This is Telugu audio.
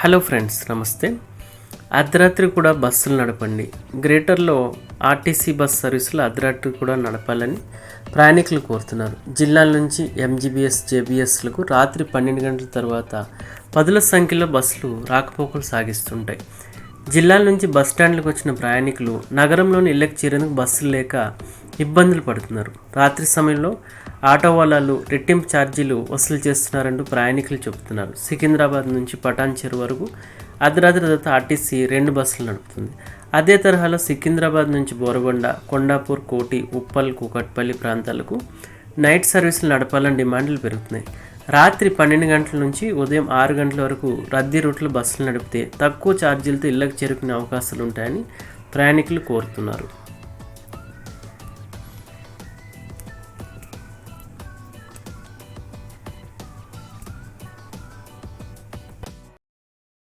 హలో ఫ్రెండ్స్ నమస్తే. అర్ధరాత్రి కూడా బస్సులు నడపండి. గ్రేటర్లో ఆర్టీసీ బస్ సర్వీసులు అర్ధరాత్రి కూడా నడపాలని ప్రయాణికులు కోరుతున్నారు. జిల్లాల నుంచి ఎంజీబీఎస్ జేబీఎస్లకు రాత్రి పన్నెండు గంటల తర్వాత పదుల సంఖ్యలో బస్సులు రాకపోకలు సాగిస్తుంటాయి. జిల్లాల నుంచి బస్ స్టాండ్లకు వచ్చిన ప్రయాణికులు నగరంలోని ఇళ్ళకు చేరేందుకు బస్సులు లేక ఇబ్బందులు పడుతున్నారు. రాత్రి సమయంలో ఆటో వాళ్ళు రెట్టింపు ఛార్జీలు వసూలు చేస్తున్నారంటూ ప్రయాణికులు చెబుతున్నారు. సికింద్రాబాద్ నుంచి పటాన్ చెరు వరకు అర్ధరాత్రి తర్వాత ఆర్టీసీ రెండు బస్సులు నడుపుతుంది. అదే తరహాలో సికింద్రాబాద్ నుంచి బోరగొండ కొండాపూర్ కోటి ఉప్పల్ కూకట్పల్లి ప్రాంతాలకు నైట్ సర్వీసులు నడపాలని డిమాండ్లు పెరుగుతున్నాయి. రాత్రి పన్నెండు గంటల నుంచి ఉదయం ఆరు గంటల వరకు రద్దీ రూట్లో బస్సులు నడిపితే తక్కువ ఛార్జీలతో ఇళ్ళకు చేరుకునే అవకాశాలు ఉంటాయని ప్రయాణికులు కోరుతున్నారు.